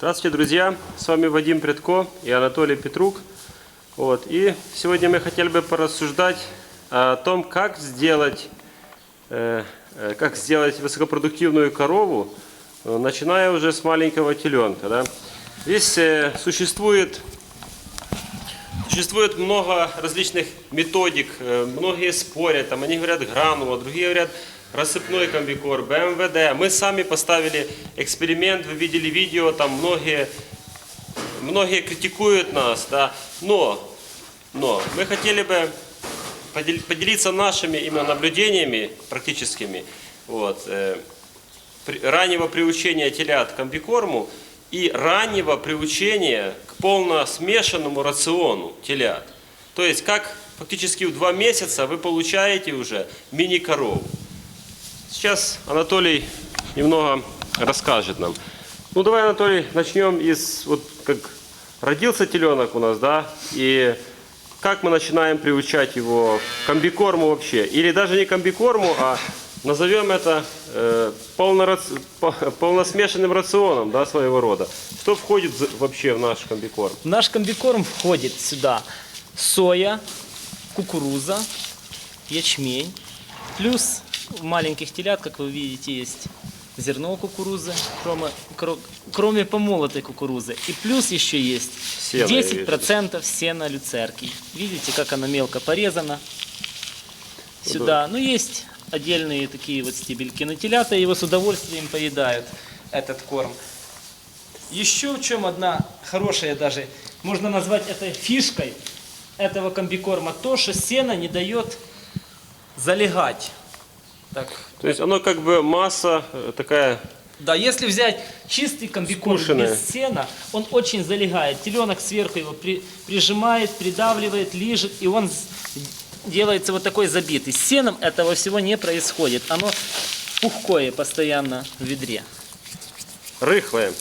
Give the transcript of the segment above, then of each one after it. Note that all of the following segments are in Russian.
Здравствуйте, друзья! С вами Вадим Предко и Анатолий Петрук. Вот. И сегодня мы хотели бы порассуждать о том, как сделать, э, э, как сделать высокопродуктивную корову, э, начиная уже с маленького теленка. Да? Здесь э, существует Существует много различных методик, э, многие спорят, там, они говорят гранула, другие говорят рассыпной комбикорм, БМВД. Мы сами поставили эксперимент, вы видели видео, там многие, многие критикуют нас, да, но, но мы хотели бы подел- поделиться нашими именно наблюдениями практическими, вот, э, раннего приучения телят к комбикорму и раннего приучения к полно смешанному рациону телят. То есть как фактически в два месяца вы получаете уже мини-корову. Сейчас Анатолий немного расскажет нам. Ну давай, Анатолий, начнем из, вот как родился теленок у нас, да, и как мы начинаем приучать его к комбикорму вообще. Или даже не комбикорму, а назовем это э, полнорац- по- полносмешанным рационом, да, своего рода. Что входит вообще в наш комбикорм? В наш комбикорм входит сюда соя, кукуруза, ячмень, плюс маленьких телят, как вы видите, есть зерно кукурузы, кроме, кро- кроме помолотой кукурузы. И плюс еще есть Сено, я вижу. 10% сена люцерки. Видите, как она мелко порезана сюда. Ну, есть отдельные такие вот стебельки, но телята его с удовольствием поедают, этот корм. Еще в чем одна хорошая даже, можно назвать это фишкой этого комбикорма, то, что сено не дает залегать. Так. То есть оно как бы масса э, такая, Да, если взять чистый комбикорм Скушенное. без сена, он очень залегает. Теленок сверху его при- прижимает, придавливает, лижет, и он делается вот такой забитый. С сеном этого всего не происходит. Оно пухкое постоянно в ведре. Так. Рыхлое,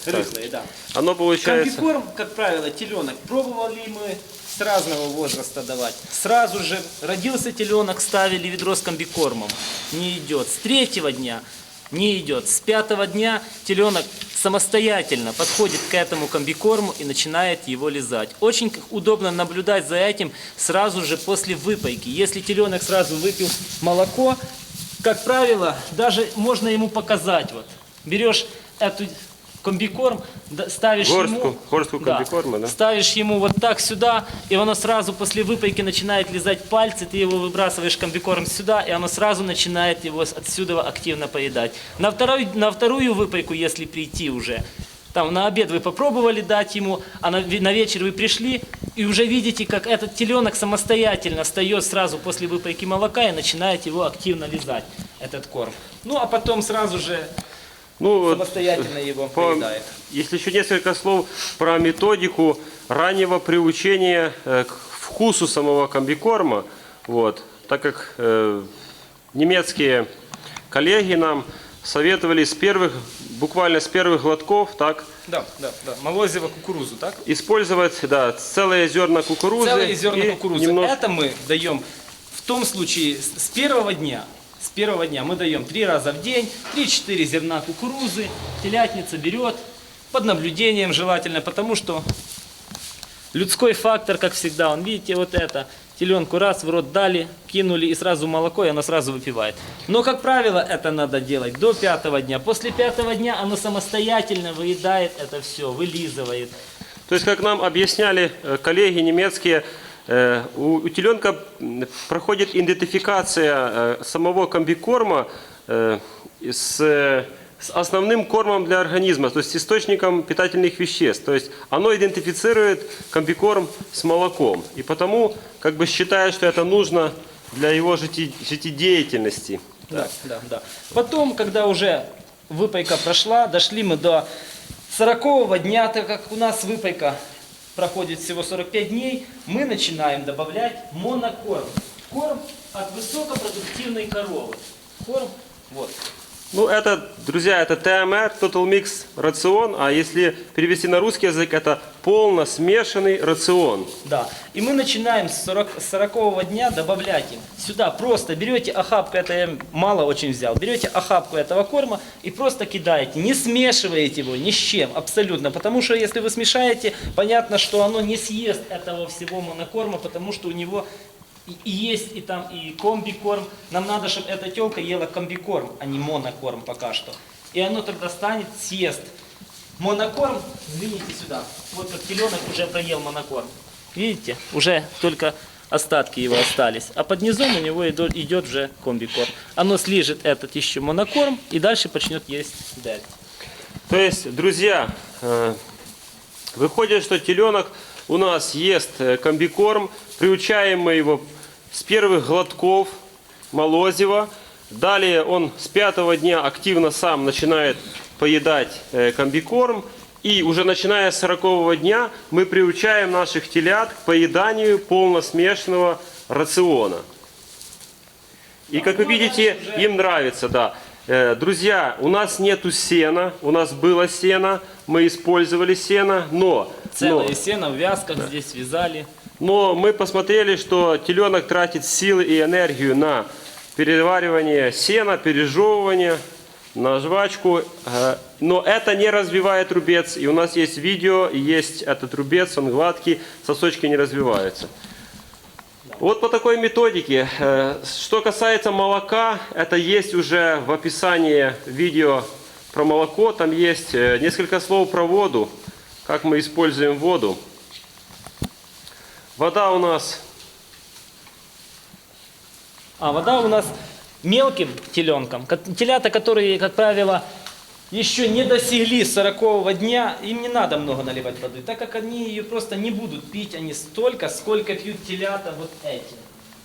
да. Оно получается... Комбикорм, как правило, теленок. Пробовали мы разного возраста давать. Сразу же родился теленок, ставили ведро с комбикормом. Не идет. С третьего дня не идет. С пятого дня теленок самостоятельно подходит к этому комбикорму и начинает его лизать. Очень удобно наблюдать за этим сразу же после выпайки. Если теленок сразу выпил молоко, как правило, даже можно ему показать. Вот. Берешь эту комбикорм, да- ставишь Горстку, ему... горстку комбикорма, да? Ставишь ему вот так сюда, и оно сразу после выпайки начинает лизать пальцы, ты его выбрасываешь комбикорм сюда, и оно сразу начинает его отсюда активно поедать. На, второй, на вторую выпайку, если прийти уже, там на обед вы попробовали дать ему, а на, на вечер вы пришли, и уже видите, как этот теленок самостоятельно встает сразу после выпайки молока и начинает его активно лизать, этот корм. Ну, а потом сразу же Ну, самостоятельно его по- поедает. если еще несколько слов про методику раннего приучения э, к вкусу самого комбикорма, вот, так как э, немецкие коллеги нам советовали с первых, буквально с первых глотков, так, Да, да, да. Молозиво кукурузу, так? использовать, да, целые зерна кукурузы. Целые зерна кукурузы. немнож- Это мы даем в том случае с первого дня. С первого дня мы даем три раза в день, 3-4 зерна кукурузы. Телятница берет под наблюдением желательно, потому что людской фактор, как всегда, он, видите, вот это, теленку раз в рот дали, кинули и сразу молоко, и оно сразу выпивает. Но, как правило, это надо делать до пятого дня. После пятого дня оно самостоятельно выедает это все, вылизывает. То есть, как нам объясняли э, коллеги немецкие, у, у теленка проходит идентификация э, самого комбикорма э, с, э, с основным кормом для организма, то есть источником питательных веществ. То есть оно идентифицирует комбикорм с молоком. И потому как бы считает, что это нужно для его жизнедеятельности. Да, да, да. Потом, когда уже выпайка прошла, дошли мы до 40 дня, так как у нас выпайка проходит всего 45 дней, мы начинаем добавлять монокорм. Корм от высокопродуктивной коровы. Корм, вот. Ну, это, друзья, это ТМР, Total Mix рацион, а если перевести на русский язык, это полно смешанный рацион. Да. И мы начинаем с 40, с 40 дня добавлять им. Сюда просто берете охапку, это я мало очень взял, берете охапку этого корма и просто кидаете. Не смешиваете его ни с чем, абсолютно. Потому что если вы смешаете, понятно, что оно не съест этого всего монокорма, потому что у него и, есть и там и комбикорм. Нам надо, чтобы эта телка ела комбикорм, а не монокорм пока что. И оно тогда станет, съест. Монокорм, взгляните сюда. Вот как теленок уже проел монокорм. Видите, уже только остатки его остались. А под низом у него идет, уже комбикорм. Оно слижет этот еще монокорм и дальше начнет есть дальше. То есть, друзья, э, выходит, что теленок у нас ест э, комбикорм, приучаем мы его с первых глотков молозива. Далее он с пятого дня активно сам начинает поедать э, комбикорм. И уже начиная с 40 дня мы приучаем наших телят к поеданию полносмешанного рациона. И как вы видите, им нравится, да. Э, Друзья, у нас нету сена, у нас было сено, мы использовали сено, но, но, Целое сено в вязках здесь вязали. Но мы посмотрели, что теленок тратит силы и энергию на переваривание сена, пережевывание, на жвачку, э, но это не развивает рубец. И у нас есть видео, есть этот рубец, он гладкий, сосочки не развиваются. Вот по такой методике. Э, Что касается молока, это есть уже в описании видео про молоко. Там есть э, несколько слов про воду, как мы используем воду. Вода у нас А вода у нас мелким теленком. Ко- Телята, которые, как правило, еще не достигли 40 дня, им не надо много наливать воды, так как они ее просто не будут пить они столько, сколько пьют телята вот эти.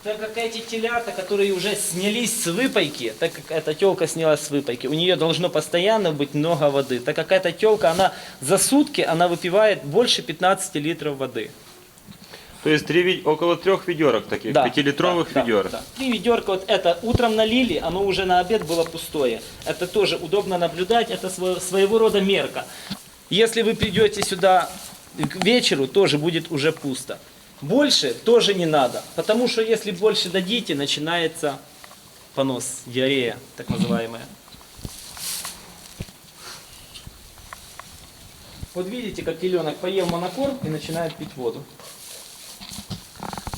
Так как эти телята, которые уже снялись с выпайки, так как эта телка снялась с выпайки, у нее должно постоянно быть много воды. Так как эта телка, она за сутки она выпивает больше 15 литров воды. То есть три, около трех ведерок таких, пятилитровых да, ведер. Да, да. Три ведерка, вот это утром налили, оно уже на обед было пустое. Это тоже удобно наблюдать, это сво- своего рода мерка. Если вы придете сюда к вечеру, тоже будет уже пусто. Больше тоже не надо, потому что если больше дадите, начинается понос, диарея, так называемая. Вот видите, как теленок поел монокорм и начинает пить воду.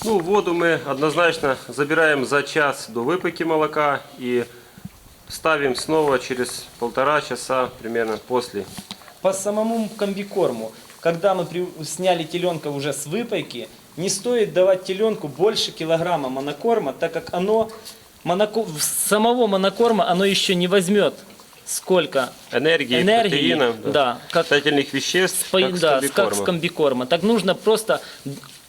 Ну, воду мы однозначно забираем за час до выпеки молока и ставим снова через полтора часа примерно после. По самому комбикорму, когда мы сняли теленка уже с выпайки, не стоит давать теленку больше килограмма монокорма, так как оно, моноко- самого монокорма оно еще не возьмет сколько Энергии, энергии, протеинов, да, как питательных веществ, как да, с- как с комбикорма. Так нужно просто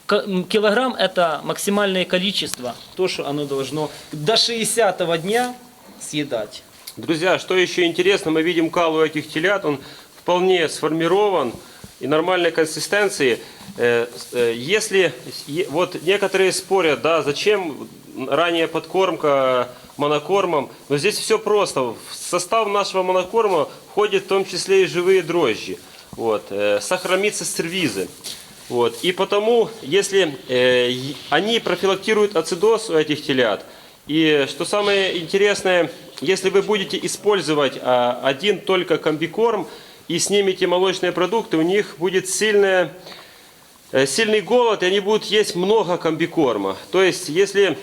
килограмм это максимальное количество, то, что оно должно до 60 дня съедать. Друзья, что еще интересно, мы видим кал у этих телят, он вполне сформирован и нормальной консистенции. Э, э, Если вот некоторые спорят, да, зачем ранее подкормка монокормом, но здесь все просто. В состав нашего монокорма входит в том числе и живые дрожжи, вот, э, сахаромицы сервизы. Вот. И потому, если э, они профилактируют ацидоз у этих телят, и что самое интересное, если вы будете использовать а, один только комбикорм и снимете молочные продукты, у них будет сильная, э, сильный голод, и они будут есть много комбикорма. То есть, если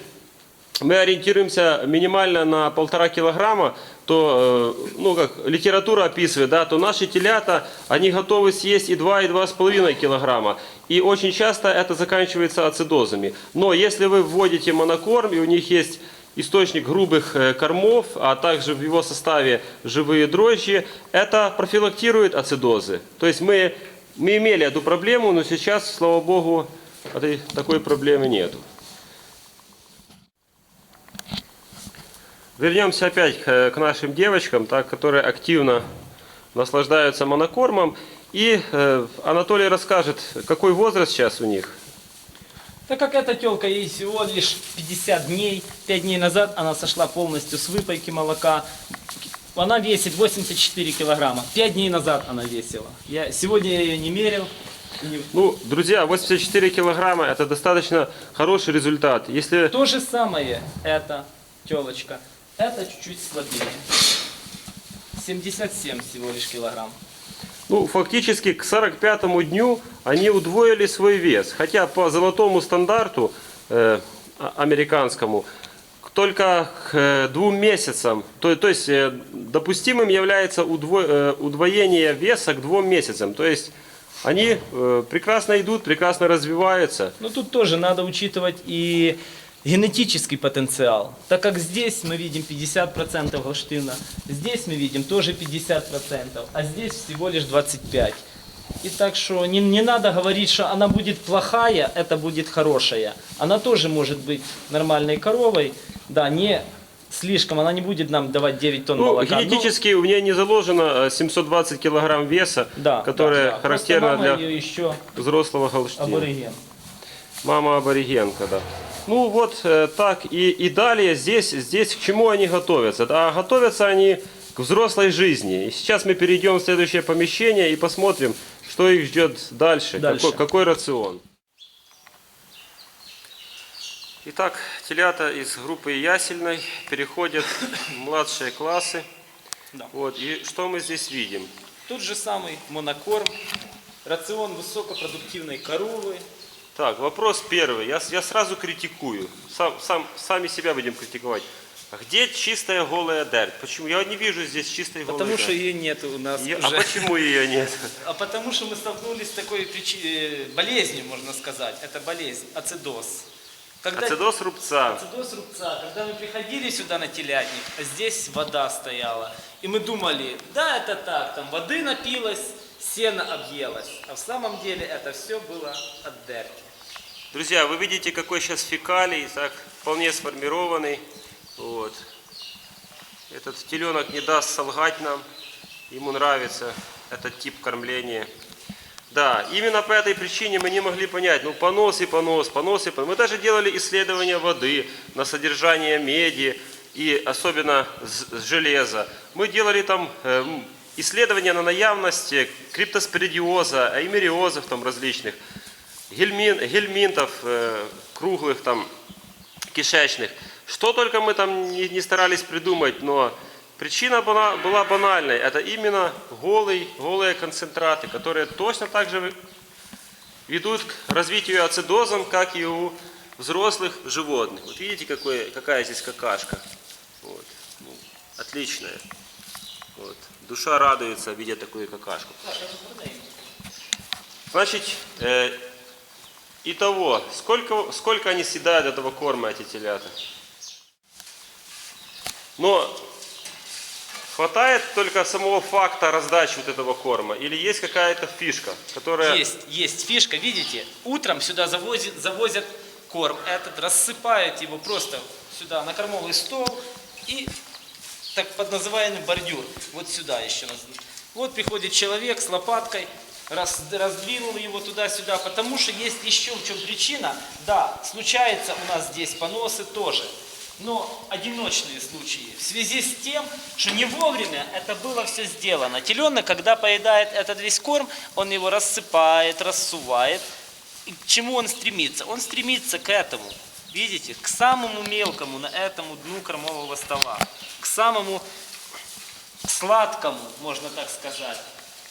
мы ориентируемся минимально на полтора килограмма, то, э, ну, как литература описывает, да, то наши телята, они готовы съесть и 2, и 2,5 килограмма. И очень часто это заканчивается ацидозами. Но если вы вводите монокорм, и у них есть источник грубых э, кормов, а также в его составе живые дрожжи, это профилактирует ацидозы. То есть мы, мы имели эту проблему, но сейчас, слава богу, этой, такой проблемы нету. Вернемся опять к, к нашим девочкам, так, которые активно наслаждаются монокормом. И э, Анатолий расскажет, какой возраст сейчас у них. Так как эта телка ей всего лишь 50 дней, 5 дней назад она сошла полностью с выпайки молока. Она весит 84 килограмма. Пять дней назад она весила. Я, сегодня я ее не мерил. Ну, друзья, 84 килограмма это достаточно хороший результат. Если То же самое эта телочка. Это чуть-чуть слабее. 77 всего лишь килограмм. Ну, фактически к 45 дню они удвоили свой вес. Хотя по золотому стандарту э, а- американскому только к э, двум месяцам, то, то есть э, допустимым является удво- э, удвоение веса к двум месяцам. То есть они прекрасно идут, прекрасно развиваются. Но тут тоже надо учитывать и генетический потенциал. Так как здесь мы видим 50% Голштина, здесь мы видим тоже 50%, а здесь всего лишь 25%. И так что не, не надо говорить, что она будет плохая, это будет хорошая. Она тоже может быть нормальной коровой, да, не слишком, она не будет нам давать 9 тонн Ну, молока. генетически у нее не заложено э, 720 килограмм веса, да, которое да, да. характерно для еще взрослого голштина. абориген. Мама аборигенка, да. Ну вот э, так и, и далее здесь, здесь к чему они готовятся? Да, готовятся они к взрослой жизни. И сейчас мы перейдем в следующее помещение и посмотрим, что их ждет дальше, Дальше. Какой, какой рацион. Итак, телята из группы ясельной переходят в младшие классы. Да. Вот, и что мы здесь видим? Тот же самый монокорм, рацион высокопродуктивной коровы. Так, вопрос первый. Я, я сразу критикую. Сам, сам, сами себя будем критиковать. А Где чистая голая дерть? Почему? Я не вижу здесь чистой голой Потому что дерть. ее нет у нас Я- а уже. почему ее нет? А потому что мы столкнулись с такой причи- э, болезнью, можно сказать. Это болезнь, ацидоз. Когда... Ацидоз рубца. Ацидоз рубца. Когда мы приходили сюда на телятник, а здесь вода стояла. И мы думали, да, это так, там воды напилась, сено объелось. А в самом деле это все было от дерки. Друзья, вы видите, какой сейчас фекалий, так, вполне сформированный. Вот. Этот теленок не даст солгать нам. Ему нравится этот тип кормления. Да, именно по этой причине мы не могли понять, ну понос и понос, понос и понос. Мы даже делали исследования воды на содержание меди и особенно железа. Мы делали там э, м, исследования на наявность криптоспоридиоза, аимериозов там различных, гельмин, гельминтов э, круглых там кишечных. Что только мы там не, не старались придумать, но причина была, была банальной. Это именно голый, голые концентраты, которые точно так же ведут к развитию ацидозом, как и у взрослых животных. Вот видите, какое, какая здесь какашка. Вот. Ну, отличная. Душа радуется, видя такую какашку. Значит, э, итого, сколько, сколько они съедают этого корма, эти телята? Но хватает только самого факта раздачи вот этого корма? Или есть какая-то фишка, которая... Есть, есть фишка, видите? Утром сюда завозят, завозят корм этот, рассыпают его просто сюда на кормовый стол и так под называемый бордюр, вот сюда еще. Вот приходит человек с лопаткой, раз- раздвинул его туда-сюда, потому что есть еще в чем причина. Да, случается у нас здесь поносы тоже, но одиночные случаи. В связи с тем, что не вовремя это было все сделано. Теленок, когда поедает этот весь корм, он его рассыпает, рассувает. И к чему он стремится? Он стремится к этому. Видите, к самому мелкому на этому дну кормового стола. К самому сладкому, можно так сказать,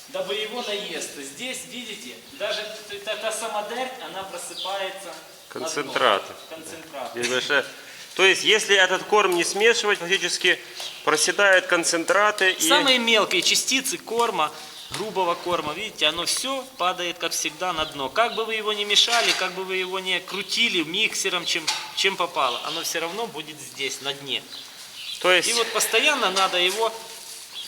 дабы его наесться. Здесь, видите, даже та сама дерть, она просыпается. Концентраты. Концентраты. Большая- То есть, если этот корм не смешивать, фактически проседают концентраты и... Самые мелкие частицы корма, грубого корма, видите, оно все падает, как всегда, на дно. Как бы вы его не мешали, как бы вы его не крутили миксером, чем, чем попало, оно все равно будет здесь, на дне. То есть, И вот постоянно надо его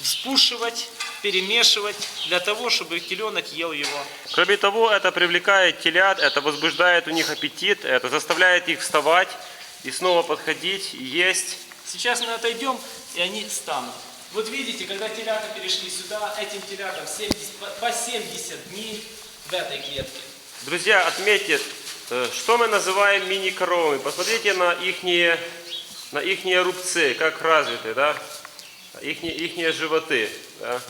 вспушивать, перемешивать, для того, чтобы теленок ел его. кроме того, это привлекает телят, это возбуждает у них аппетит, это заставляет их вставать и снова подходить, есть. Сейчас мы отойдем, и они станут. Вот видите, когда телята перешли сюда, этим телятам 70, по- по 70 дней в этой клетке. Друзья, отметьте, э, что мы называем мини-коровами. Посмотрите на ихние, на ихние рубцы, как развиты, да? их, животы. Да.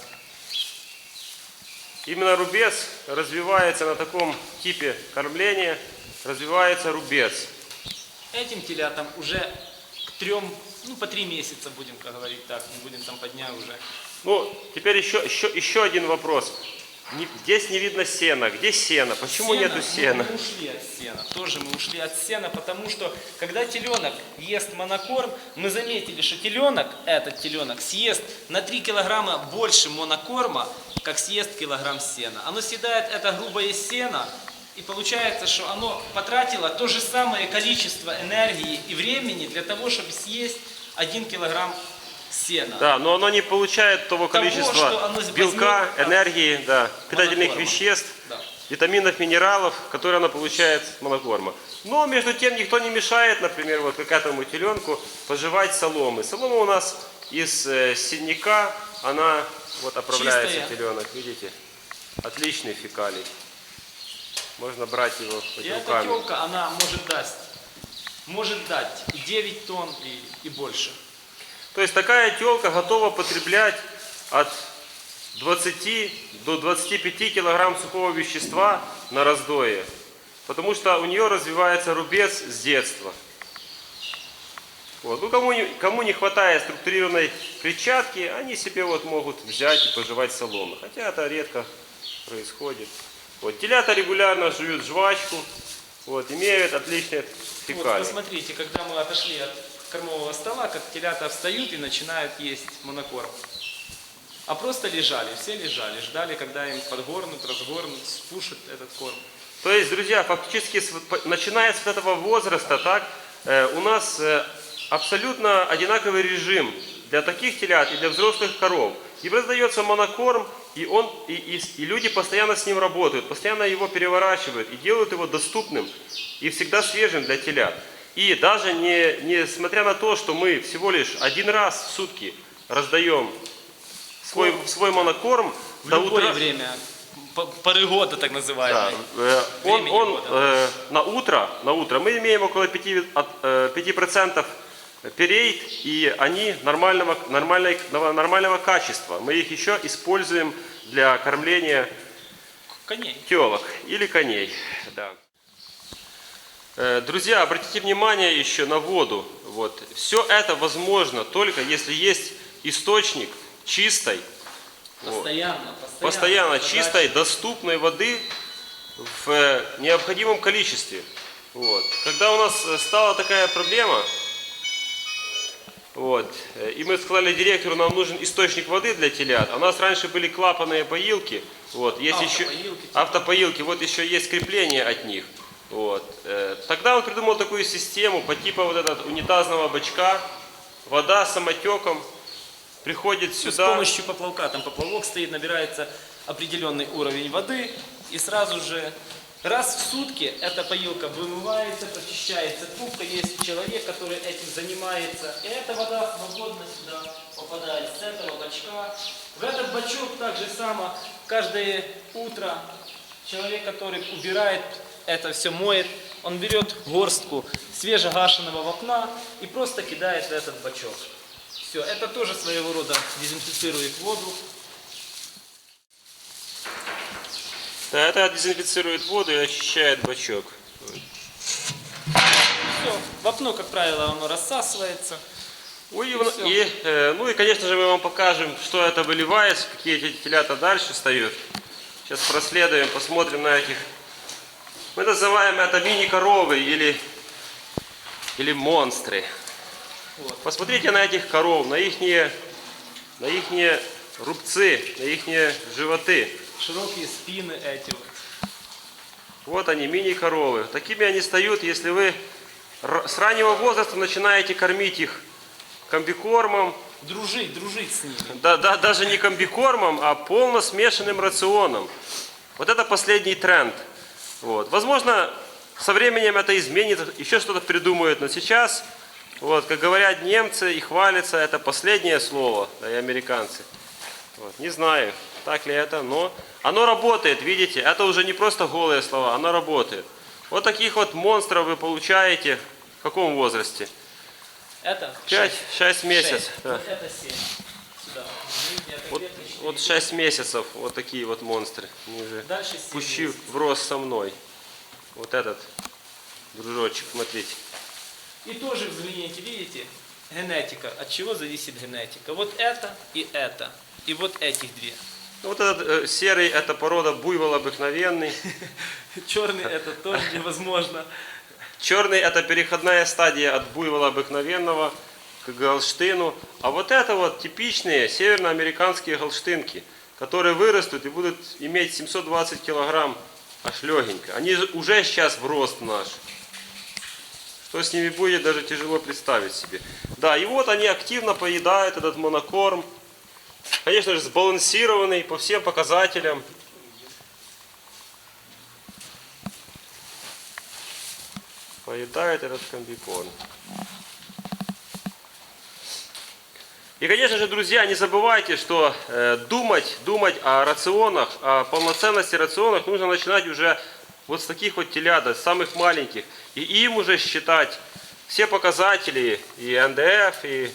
Именно рубец развивается на таком типе кормления, развивается рубец. Этим телятам уже к трем, ну по три месяца будем, как говорить так, не будем там по дня уже. Ну, теперь еще, еще, еще один вопрос. Не- здесь не видно сена. Где сено? Почему Сено, нету сена? Мы ушли от сена. Тоже мы ушли от сена, потому что когда теленок ест монокорм, мы заметили, что теленок, этот теленок, съест на 3 килограмма больше монокорма, как съест килограмм сена. Оно съедает это грубое сено, и получается, что оно потратило то же самое количество энергии и времени для того, чтобы съесть 1 килограмм сена. Да, но оно не получает того Того, количества белка, возьмет, энергии, да, питательных веществ, Да. витаминов, минералов, которые оно получает с монокорма. Но между тем никто не мешает, например, вот как этому теленку пожевать соломы. Солома у нас из э, синяка, она вот оправляется Чистая. теленок, видите? Отличный фекалий. Можно брать его хоть И эта руками. телка, она может дать, может дать и 9 тонн и, и больше. То есть такая телка готова потреблять от 20 до 25 килограмм сухого вещества на раздое. Потому что у нее развивается рубец с детства. Вот. Ну, кому, не, кому не хватает структурированной клетчатки, они себе вот могут взять и пожевать соломы. Хотя это редко происходит. Вот. Телята регулярно жуют жвачку, вот, имеют отличные Вот фекалии. посмотрите, когда мы отошли от кормового стола, как телята встают и начинают есть монокорм. А просто лежали, все лежали, ждали, когда им подгорнут, разгорнут, спушат этот корм. То есть, друзья, фактически начиная с вот этого возраста, так, э, у нас э, абсолютно одинаковый режим для таких телят и для взрослых коров. И раздается монокорм, и, он, и, и и люди постоянно с ним работают, постоянно его переворачивают и делают его доступным и всегда свежим для телят. И даже не, несмотря на то, что мы всего лишь один раз в сутки раздаем свой, свой монокорм, В до любое утра- время, поры года так да, называемые. э, он, он года. э, на утро, на утро мы имеем около 5, от, э, 5% перейд, и они нормального, нормальной, нормального качества. Мы их еще используем для кормления Коней. телок или коней. Да. Э, Друзья, обратите внимание еще на воду. Вот. Все это возможно только если есть источник чистой, Постоянно, постоянно. постоянно Задача- чистой, доступной воды в э, необходимом количестве. Вот. Когда у нас э, стала такая проблема, вот, э, и мы сказали директору, нам нужен источник воды для телят. А у нас раньше были клапанные поилки, вот, есть еще Автопоилки, типа. автопоилки, вот еще есть крепление от них. Вот. э, Тогда он придумал такую систему по типу вот этого унитазного бачка, вода самотеком приходит Ну, С сюда. помощью поплавка, там поплавок стоит, набирается определенный уровень воды, и сразу же раз в сутки эта поилка вымывается, прочищается трубка, есть человек, который этим занимается, и эта вода свободно сюда попадает с этого бачка. В этот бачок так же само каждое утро человек, который убирает это все, моет, он берет горстку свежегашенного вапна и просто кидает в этот бачок. Все, это тоже своего рода дезинфицирует воду. Да, это дезинфицирует воду и очищает бачок. Все, вапно, как правило, оно рассасывается. Ой, И и, э, ну и, конечно же, мы вам покажем, что это выливается, какие эти телята дальше встают. Сейчас проследуем, посмотрим на этих. Мы называем это мини-коровы или, или монстры. Вот. Посмотрите на этих коров, на их на ихние рубцы, на их животы. Широкие спины эти вот. Вот они, мини-коровы. Такими они стают, если вы с раннего возраста начинаете кормить их комбикормом, Дружить, дружить с ними. да, да, даже не комбикормом, а полно смешанным рационом. Вот это последний тренд. Вот. Возможно, со временем это изменится, еще что-то придумают, но сейчас, вот, как говорят немцы и хвалятся, это последнее слово, да и американцы. Вот. Не знаю, так ли это, но оно работает, видите, это уже не просто голые слова, оно работает. Вот таких вот монстров вы получаете в каком возрасте? Это 5-6 шесть. месяцев. Шесть. да. Вот это 7. Вот, вот 6 месяцев, вот такие вот монстры. Дальше пущи месяцев. в рост со мной. Вот этот дружочек, смотрите. И тоже взгляните, видите, генетика. От чего зависит генетика? Вот это и это. И вот этих две. Ну, Вот этот э, серый, это порода буйвол обыкновенный. Черный это тоже невозможно. Черный это переходная стадия от буйвола обыкновенного к галштину. А вот это вот типичные северноамериканские галштинки, которые вырастут и будут иметь 720 килограмм аж легенько. Они уже сейчас в рост наш. Что с ними будет, даже тяжело представить себе. Да, и вот они активно поедают этот монокорм. Конечно же, сбалансированный по всем показателям. Поедает этот комбикорм. И, конечно же, друзья, не забывайте, что э, думать, думать о рационах, о полноценности рационов нужно начинать уже вот с таких вот телят, с самых маленьких. И им уже считать все показатели, и НДФ, и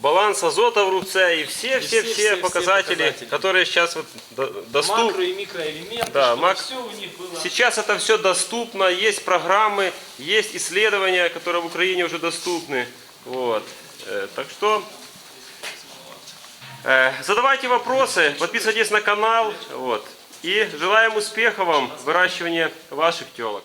баланс азота в рубце, и все-все-все все-все показатели, показатели. которые сейчас вот до- доступны. Макро и микроэлементы, Да, мак- все у них было. Сейчас это все доступно, есть программы, есть исследования, которые в Украине уже доступны. Вот. Э, Так что э, задавайте вопросы, подписывайтесь на канал. Вот. И желаем успеха вам в выращивании ваших телок.